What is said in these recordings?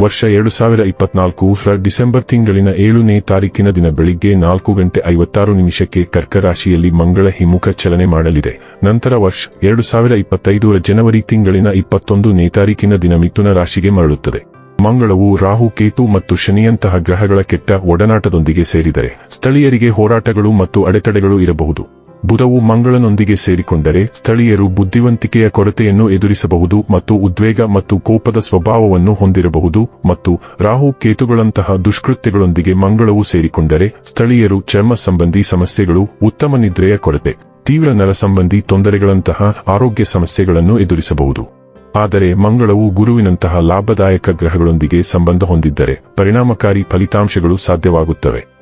ವರ್ಷ ಎರಡು ಸಾವಿರ ಇಪ್ಪತ್ನಾಲ್ಕು ರ ಡಿಸೆಂಬರ್ ತಿಂಗಳಿನ ಏಳನೇ ತಾರೀಕಿನ ದಿನ ಬೆಳಿಗ್ಗೆ ನಾಲ್ಕು ಗಂಟೆ ಐವತ್ತಾರು ನಿಮಿಷಕ್ಕೆ ಕರ್ಕರಾಶಿಯಲ್ಲಿ ಮಂಗಳ ಹಿಮುಖ ಚಲನೆ ಮಾಡಲಿದೆ. ನಂತರ ವರ್ಷ ಎರಡು ಸಾವಿರ ಇಪ್ಪತ್ತೈದರ ಜನವರಿ ತಿಂಗಳಿನ ಇಪ್ಪತ್ತೊಂದನೇ ತಾರೀಕಿನ ದಿನ ಮಿಥುನ ರಾಶಿಗೆ ಮರಳುತ್ತದೆ. ಮಂಗಳವು ರಾಹು, ಕೇತು ಮತ್ತು ಶನಿಯಂತಹ ಗ್ರಹಗಳ ಕೆಟ್ಟ ಒಡನಾಟದೊಂದಿಗೆ ಸೇರಿದರೆ ಸ್ಥಳೀಯರಿಗೆ ಹೋರಾಟಗಳು ಮತ್ತು ಅಡೆತಡೆಗಳು ಇರಬಹುದು. ಬುಧವು ಮಂಗಳನೊಂದಿಗೆ ಸೇರಿಕೊಂಡರೆ ಸ್ಥಳೀಯರು ಬುದ್ಧಿವಂತಿಕೆಯ ಕೊರತೆಯನ್ನು ಎದುರಿಸಬಹುದು ಮತ್ತು ಉದ್ವೇಗ ಮತ್ತು ಕೋಪದ ಸ್ವಭಾವವನ್ನು ಹೊಂದಿರಬಹುದು ಮತ್ತು ರಾಹು ಕೇತುಗಳಂತಹ ದುಷ್ಕೃತ್ಯಗಳೊಂದಿಗೆ ಮಂಗಳವು ಸೇರಿಕೊಂಡರೆ ಸ್ಥಳೀಯರು ಚರ್ಮ ಸಂಬಂಧಿ ಸಮಸ್ಯೆಗಳು, ಉತ್ತಮ ನಿದ್ರೆಯ ಕೊರತೆ, ತೀವ್ರ ನರ ಸಂಬಂಧಿ ತೊಂದರೆಗಳಂತಹ ಆರೋಗ್ಯ ಸಮಸ್ಯೆಗಳನ್ನು ಎದುರಿಸಬಹುದು. ಆದರೆ ಮಂಗಳವು ಗುರುವಿನಂತಹ ಲಾಭದಾಯಕ ಗ್ರಹಗಳೊಂದಿಗೆ ಸಂಬಂಧ ಹೊಂದಿದ್ದರೆ ಪರಿಣಾಮಕಾರಿ ಫಲಿತಾಂಶಗಳು ಸಾಧ್ಯವಾಗುತ್ತವೆ.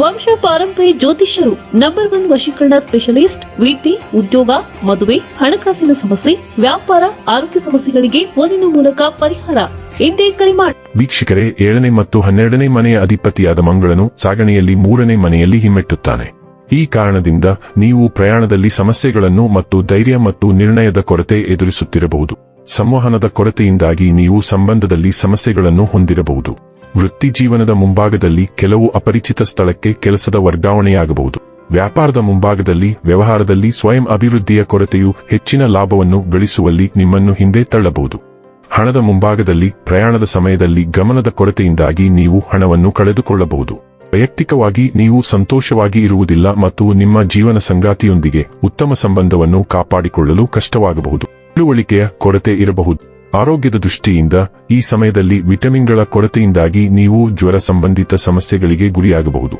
ವಂಶ ಪಾರಂಪರಿ ಜ್ಯೋತಿಷ್ಯರು ನಂಬರ್ ಒನ್ ವಶೀಕರಣ ಸ್ಪೆಷಲಿಸ್ಟ್ ವೀತಿ ಉದ್ಯೋಗ, ಮದುವೆ, ಹಣಕಾಸಿನ ಸಮಸ್ಯೆ, ವ್ಯಾಪಾರ, ಆರೋಗ್ಯ ಸಮಸ್ಯೆಗಳಿಗೆ ಫೋನಿನ ಮೂಲಕ ಪರಿಹಾರ. ಎಂದೇ ಕರೆ ಮಾಡಿ ವೀಕ್ಷಕರೇ, ಏಳನೇ ಮತ್ತು ಹನ್ನೆರಡನೇ ಮನೆಯ ಅಧಿಪತಿಯಾದ ಮಂಗಳನು ಸಾಗಣೆಯಲ್ಲಿ ಮೂರನೇ ಮನೆಯಲ್ಲಿ ಹಿಮ್ಮೆಟ್ಟುತ್ತಾನೆ. ಈ ಕಾರಣದಿಂದ ನೀವು ಪ್ರಯಾಣದಲ್ಲಿ ಸಮಸ್ಯೆಗಳನ್ನು ಮತ್ತು ಧೈರ್ಯ ಮತ್ತು ನಿರ್ಣಯದ ಕೊರತೆ ಎದುರಿಸುತ್ತಿರಬಹುದು. ಸಂವಹನದ ಕೊರತೆಯಿಂದಾಗಿ ನೀವು ಸಂಬಂಧದಲ್ಲಿ ಸಮಸ್ಯೆಗಳನ್ನು ಹೊಂದಿರಬಹುದು. ವೃತ್ತಿ ಜೀವನದ ಮುಂಭಾಗದಲ್ಲಿ ಕೆಲವು ಅಪರಿಚಿತ ಸ್ಥಳಕ್ಕೆ ಕೆಲಸದ ವರ್ಗಾವಣೆಯಾಗಬಹುದು. ವ್ಯಾಪಾರದ ಮುಂಭಾಗದಲ್ಲಿ, ವ್ಯವಹಾರದಲ್ಲಿ ಸ್ವಯಂ ಅಭಿವೃದ್ಧಿಯ ಕೊರತೆಯು ಹೆಚ್ಚಿನ ಲಾಭವನ್ನು ಗಳಿಸುವಲ್ಲಿ ನಿಮ್ಮನ್ನು ಹಿಂದೆ ತಳ್ಳಬಹುದು. ಹಣದ ಮುಂಭಾಗದಲ್ಲಿ, ಪ್ರಯಾಣದ ಸಮಯದಲ್ಲಿ ಗಮನದ ಕೊರತೆಯಿಂದಾಗಿ ನೀವು ಹಣವನ್ನು ಕಳೆದುಕೊಳ್ಳಬಹುದು. ವೈಯಕ್ತಿಕವಾಗಿ ನೀವು ಸಂತೋಷವಾಗಿ ಇರುವುದಿಲ್ಲ ಮತ್ತು ನಿಮ್ಮ ಜೀವನ ಸಂಗಾತಿಯೊಂದಿಗೆ ಉತ್ತಮ ಸಂಬಂಧವನ್ನು ಕಾಪಾಡಿಕೊಳ್ಳಲು ಕಷ್ಟವಾಗಬಹುದು. ತಿಳುವಳಿಕೆಯ ಕೊರತೆ ಇರಬಹುದು. ಆರೋಗ್ಯದ ದೃಷ್ಟಿಯಿಂದ ಈ ಸಮಯದಲ್ಲಿ ವಿಟಮಿನ್ಗಳ ಕೊರತೆಯಿಂದಾಗಿ ನೀವು ಜ್ವರ ಸಂಬಂಧಿತ ಸಮಸ್ಯೆಗಳಿಗೆ ಗುರಿಯಾಗಬಹುದು.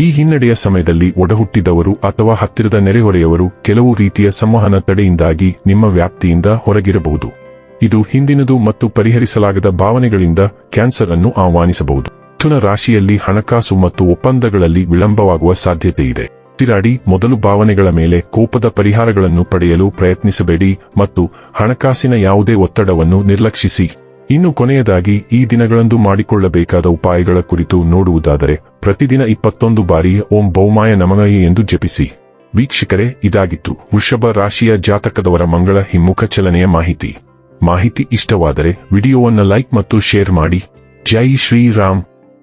ಈ ಹಿನ್ನಡೆಯ ಸಮಯದಲ್ಲಿ ಒಡಹುಟ್ಟಿದವರು ಅಥವಾ ಹತ್ತಿರದ ನೆರೆಹೊರೆಯವರು ಕೆಲವು ರೀತಿಯ ಸಂವಹನ ತಡೆಯಿಂದಾಗಿ ನಿಮ್ಮ ವ್ಯಾಪ್ತಿಯಿಂದ ಹೊರಗಿರಬಹುದು. ಇದು ಹಿಂದಿನದು ಮತ್ತು ಪರಿಹರಿಸಲಾಗದ ಭಾವನೆಗಳಿಂದ ಕ್ಯಾನ್ಸರ್ ಅನ್ನು ಆಹ್ವಾನಿಸಬಹುದು. ಮಿಥುನ ರಾಶಿಯಲ್ಲಿ ಹಣಕಾಸು ಮತ್ತು ಒಪ್ಪಂದಗಳಲ್ಲಿ ವಿಳಂಬವಾಗುವ ಸಾಧ್ಯತೆ ಇದೆ ತಿರಾಡಿ ಮೊದಲು ಭಾವನೆಗಳ ಮೇಲೆ ಕೋಪದ ಪರಿಹಾರಗಳನ್ನು ಪಡೆಯಲು ಪ್ರಯತ್ನಿಸಬೇಡಿ ಮತ್ತು ಹಣಕಾಸಿನ ಯಾವುದೇ ಒತ್ತಡವನ್ನು ನಿರ್ಲಕ್ಷಿಸಿ. ಇನ್ನು ಕೊನೆಯದಾಗಿ, ಈ ದಿನಗಳಂದು ಮಾಡಿಕೊಳ್ಳಬೇಕಾದ ಉಪಾಯಗಳ ಕುರಿತು ನೋಡುವುದಾದರೆ, ಪ್ರತಿದಿನ ಇಪ್ಪತ್ತೊಂದು ಬಾರಿ ಓಂ ಬೌಮಾಯ ನಮಗಯೇ ಎಂದು ಜಪಿಸಿ. ವೀಕ್ಷಕರೇ, ಇದಾಗಿತ್ತು. ವೃಷಭ ರಾಶಿಯ ಜಾತಕದವರ ಮಂಗಳ ಹಿಮ್ಮುಖ ಚಲನೆಯ ಮಾಹಿತಿ. ಮಾಹಿತಿ ಇಷ್ಟವಾದರೆ, ವಿಡಿಯೋವನ್ನು ಲೈಕ್ ಮತ್ತು ಶೇರ್ ಮಾಡಿ. ಜೈ ಶ್ರೀರಾಮ್.